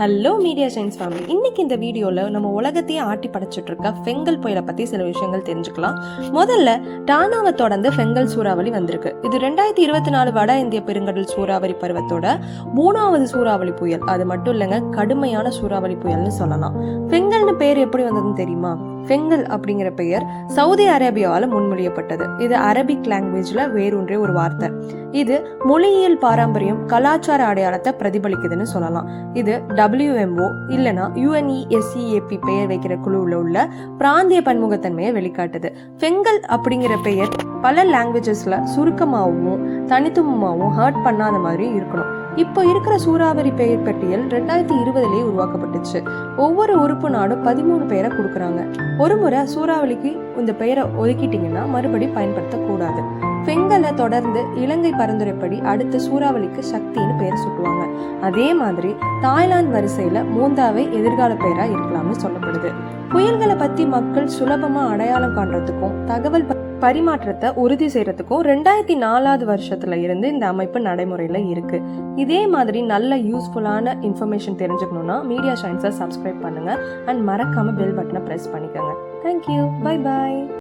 Hello media science family இன்னைக்கு இந்த வீடியோவில் நம்ம உலகத்தையே ஆட்டி படைச்சிட்டு இருக்க ஃபெங்கல் புயலை பற்றி சில விஷயங்கள் தெரிஞ்சுக்கலாம். முதல்ல டானாவை தொடர்ந்து ஃபெங்கல் சூறாவளி வந்திருக்கு. இது ரெண்டாயிரத்தி இருபத்தி நாலு வட இந்திய பெருங்கடல் சூறாவளி பருவத்தோட மூணாவது சூறாவளி புயல். அது மட்டும் இல்லைங்க கடுமையான சூறாவளி புயல்னு சொல்லலாம். ஃபெங்கல்னு பேர் எப்படி வந்ததுன்னு தெரியுமா? ஃபெங்கல் அப்படிங்கிற பெயர் சவுதி அரேபியாவால் முன்மொழியப்பட்டது. இது அரபிக் லாங்குவேஜில் வேறொன்றே ஒரு வார்த்தை. இது மொழியியல் பாரம்பரியம் கலாச்சார அடையாளத்தை பிரதிபலிக்குதுன்னு சொல்லலாம். இது டபிள்யூஎம்ஓ இல்லைனா யுஎன்இஎஸ்சிஏபி பெயர் வைக்கிற குழுவில் உள்ள பிராந்திய பன்முகத்தன்மையை வெளிக்காட்டுது. ஃபெங்கல் அப்படிங்கிற பெயர் பல லாங்குவேஜஸில் சுருக்கமாகவும் தனித்துவமாகவும் ஹர்ட் பண்ணாத மாதிரியும் இருக்கணும். இப்போ இருக்கிற சூறாவளி பெயர் பட்டியல் ரெண்டாயிரத்தி இருபதுலேயே உருவாக்கப்பட்டுச்சு. ஒவ்வொரு உறுப்பு நாடும் பதிமூணு பெயரை கொடுக்குறாங்க. ஒரு முறை சூறாவளிக்கு இந்த பெயரை ஒதுக்கிட்டீங்கன்னா மறுபடி பயன்படுத்தக்கூடாது. பெண்களை தொடர்ந்து இலங்கை பரிந்துரைப்படி அடுத்த சூறாவளிக்கு சக்தின்னு பெயர் சுட்டுவாங்க. அதே மாதிரி தாய்லாந்து வரிசையில மூந்தாவை எதிர்கால பெயரா இருக்கலாம்னு சொல்லப்படுது. புயல்களை பத்தி மக்கள் சுலபமா அடையாளம் காண்றதுக்கும் தகவல் ப- பரிமாற்றத்தை உறுதி செய்கிறதுக்கும் ரெண்டாயிரத்தி நாலாவது வருஷத்துல இருந்து இந்த அமைப்பு நடைமுறையில் இருக்கு. இதே மாதிரி நல்ல யூஸ்ஃபுல்லான இன்ஃபர்மேஷன் தெரிஞ்சுக்கணும்னா மீடியா சயின்ஸை சப்ஸ்கிரைப் பண்ணுங்க. அண்ட் மறக்காம பெல் பட்டனை ப்ரெஸ் பண்ணிக்கோங்க. Thank you bye bye